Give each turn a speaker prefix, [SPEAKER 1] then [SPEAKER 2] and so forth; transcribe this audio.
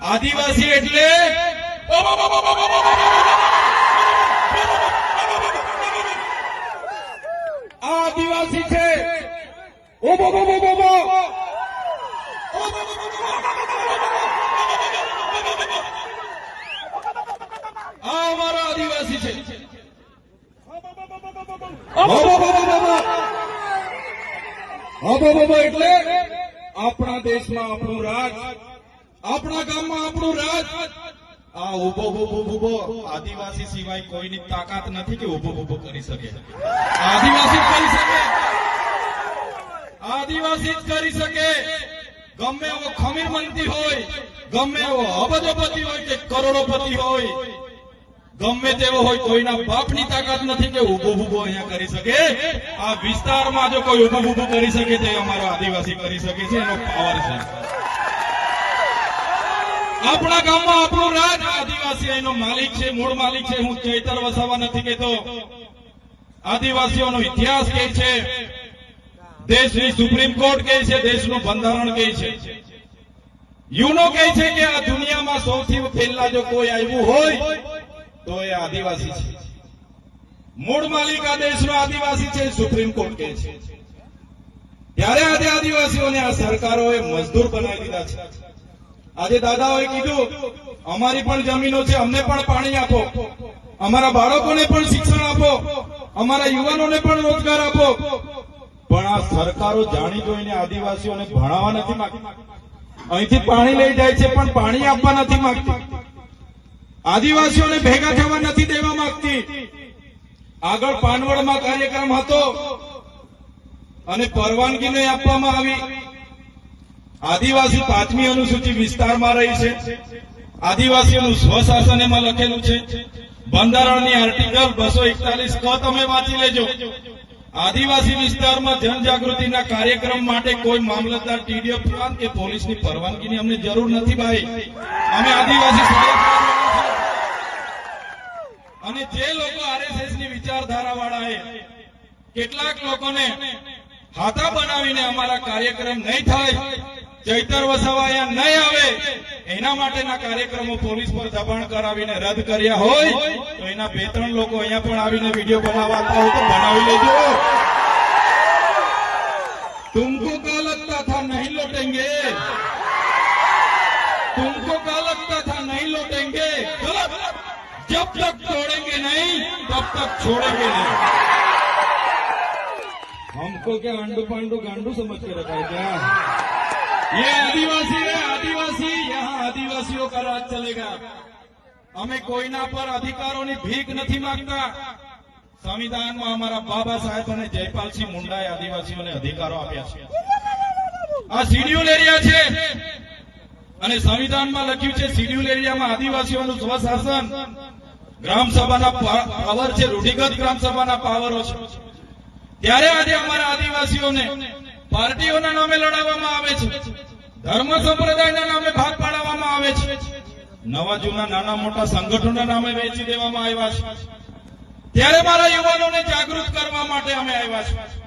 [SPEAKER 1] આદિવાસી એટલે આદિવાસી છે. અમારા આદિવાસી છે. એટલે આપણા દેશમાં આપણું રાજ આપણા ગામમાં આપણું રાજ. આ ઊભો ઊભો ઊભો આદિવાસી સિવાય કોઈની તાકાત નથી કે ઊભો ઊભો કરી શકે. આદિવાસી કરી શકે. આદિવાસી જ કરી શકે. ગમે એવો ખમીર મંત્રી હોય, ગમે એવો અબજોપતિ હોય કે કરોડોપતિ હોય, ગમે તેવો હોય કોઈના બાપની તાકાત નથી કે ઊભો ઊભો અહીંયા કરી શકે. આ વિસ્તારમાં જો કોઈ ઊભો ઊભો કરી શકે તો અમારો આદિવાસી કરી શકે છે, એનો પાવર છે. આપણા ગામમાં આપણો રાજ આદિવાસી એનો માલિક છે, મૂળ માલિક છે, હું ચૈતર વસાવા નથી કહેતો. આદિવાસીઓનો ઇતિહાસ કે છે, દેશની સુપ્રીમ કોર્ટ કહે છે, દેશનું બંધારણ કહે છે. યુનો કહે છે કે આ દુનિયામાં સૌથી પહેલા જો કોઈ આવ્યું હોય, તો એ આદિવાસી છે. મૂળ માલિક આ દેશનો આદિવાસી છે, સુપ્રીમ કોર્ટ કહે છે. ત્યારે આજે આદિવાસીઓને આ સરકારોએ મજદૂર બનાવી દીધા છે. આજે દાદાઓએ કીધું, અમારી પણ જમીનો છે, અમને પણ પાણી આપો. અમારા બાળકોને પણ શિક્ષણ આપો. અમારા યુવાનોને પણ રોજગાર આપો. પણ આ સરકારો જાણી જોઈને આદિવાસીઓને ભણાવવા નથી માંગતી. અહીંથી પાણી લઈ જાય છે, પણ પાણી આપવા નથી માંગતી. આદિવાસીઓને ભેગા થવા નથી દેવા માંગતી. આગળ પાનવડમાં કાર્યક્રમ હતો. અને પરવાનગી નહીં આપવામાં આવી. આદિવાસી પાંચમી અનુસૂચિ વિસ્તારમાં રહી છે. આદિવાસીઓનું સ્વશાસન એમાં લખેલું છે. બંધારણની આર્ટિકલ બસો એકતાલીસ ક તમે વાંચી લેજો. આદિવાસી વિસ્તારમાં જનજાગૃતિના કાર્યક્રમ માટે કોઈ મામલતદાર ટીડીએફ પ્લાન કે પોલીસની પરવાનગીની અમને જરૂર નથી ભાઈ. અમે આદિવાસી. અને જે લોકો આરએસએસની વિચારધારા કેટલાક લોકોને હાથા બનાવીને અમારા કાર્યક્રમ નહીં થાય ચૈતર વસાવા અહીંયા નહીં આવે એના માટેના કાર્યક્રમો પોલીસ પર દબાણ કરાવીને રદ કર્યા હોય તો એના બે ત્રણ લોકો અહીંયા પણ આવીને વિડીયો બનાવતા હોય તો બનાવી લેજો तुमको क्या लगता था नहीं लौटेंगे तुमको क्या लगता था नहीं लौटेंगे गलत जब तक तोड़ेंगे नहीं तब तक छोड़ेंगे नहीं हमको क्या अंडू पांडू गांडू समझ के रखा है क्या ये आदिवासी है आदिवासी यहाँ आदिवासियों का राज चलेगा અમે કોઈના પર અધિકારોની ભીખ નથી માંગતા સંવિધાનમાં અમારા બાબા સાહેબ અને જયપાલસિંહ મુંડાએ આદિવાસીઓને અધિકારો આપ્યા છે આ શિડ્યુલ એરિયા છે અને સંવિધાનમાં લખ્યું છે શિડ્યુલ એરિયામાં આદિવાસીઓનું સ્વશાસન ગ્રામ સભાના પા- પાવર છે રૂઢિગત ગ્રામ સભાના પાવરો છે ત્યારે આજે અમારા આદિવાસીઓને પાર્ટીઓના નામે લડાવવામાં આવે છે. ધર્મ સંપ્રદાયના નામે ભાગ પાડવામાં આવે છે. નવા જૂના નાના મોટા સંગઠનોના નામે વેચી દેવામાં આવ્યા છે. ત્યારે મારા યુવાનોને જાગૃત કરવા માટે અમે આવ્યા છીએ.